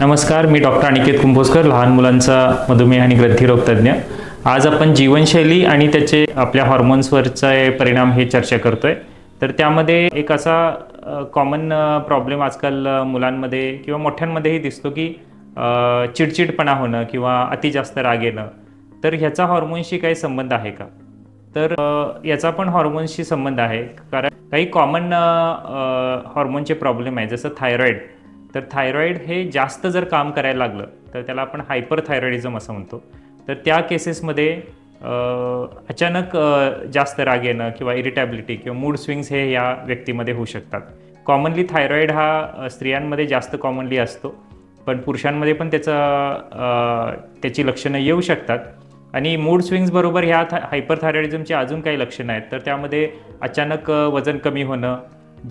नमस्कार मी डॉक्टर अनिकेत कुंभोजकर लहान मुलांचा मधुमेह आणि ग्रंथीरोग तज्ज्ञ आज आपण जीवनशैली आणि त्याचे आपल्या हॉर्मोन्सवरचे परिणाम हे चर्चा करतोय. तर त्यामध्ये एक असा कॉमन प्रॉब्लेम आजकाल मुलांमध्ये किंवा मोठ्यांमध्येही दिसतो की चिडचिडपणा होणं किंवा अति जास्त राग येणं. तर ह्याचा हॉर्मोन्सशी काही संबंध आहे का? तर याचा पण हॉर्मोन्सशी संबंध आहे. कारण काही कॉमन हॉर्मोनचे प्रॉब्लेम आहे. जसं थायरॉईड तर थायरॉईड हे जास्त जर काम करायला लागलं तर त्याला आपण हायपर थायरॉइडिझम असं म्हणतो. तर त्या केसेसमध्ये अचानक जास्त राग येणं किंवा इरिटॅबिलिटी किंवा मूड स्विंग्स हे या व्यक्तीमध्ये होऊ शकतात. कॉमनली थायरॉईड हा स्त्रियांमध्ये जास्त कॉमनली असतो पण पुरुषांमध्ये पण त्याचं त्याची लक्षणं येऊ शकतात. आणि मूड स्विंग्सबरोबर ह्या ह्या हायपर थायरॉइडिझमची अजून काही लक्षणं आहेत. तर त्यामध्ये अचानक वजन कमी होणं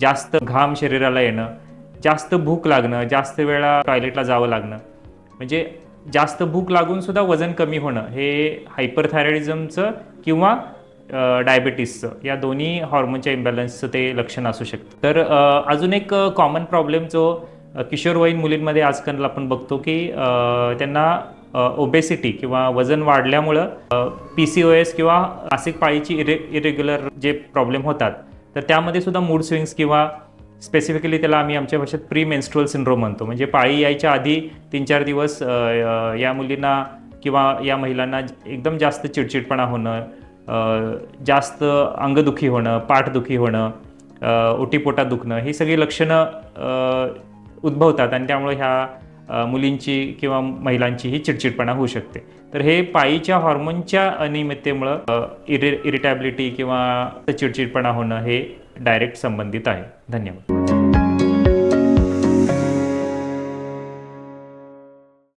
जास्त घाम शरीराला येणं जास्त भूक लागणं जास्त वेळा टॉयलेटला जावं लागणं. म्हणजे जास्त भूक लागून सुद्धा वजन कमी होणं हे हायपरथायरॉइडिझमचं किंवा डायबिटीसचं या दोन्ही हॉर्मोनच्या इम्बॅलन्सचं ते लक्षण असू शकतं. तर अजून एक कॉमन प्रॉब्लेम जो किशोरवयीन मुलींमध्ये आजकाल आपण बघतो की त्यांना ओबेसिटी किंवा वजन वाढल्यामुळं पी सी ओ एस किंवा मासिक पाळीची इरे इरेग्युलर जे प्रॉब्लेम होतात तर त्यामध्ये सुद्धा मूड स्विंग्स किंवा स्पेसिफिकली त्याला आम्ही आमच्या भाषेत प्री मेन्स्ट्रुअल सिंड्रोम म्हणतो. म्हणजे पाळी यायच्या आधी तीन चार दिवस या मुलींना किंवा या महिलांना एकदम जास्त चिडचिडपणा होणं जास्त अंगदुखी होणं पाठदुखी होणं ओटीपोटात दुखणं ही सगळी लक्षणं उद्भवतात. आणि त्यामुळे ह्या मुलींची किंवा महिलांची ही चिडचिडपणा होऊ शकते. तर हे पायीच्या हॉर्मोनच्या अनियमिततेमुळं इरि इरिटॅबिलिटी किंवा चिडचिडपणा होणं हे डायरेक्ट संबंधित आहे. धन्यवाद.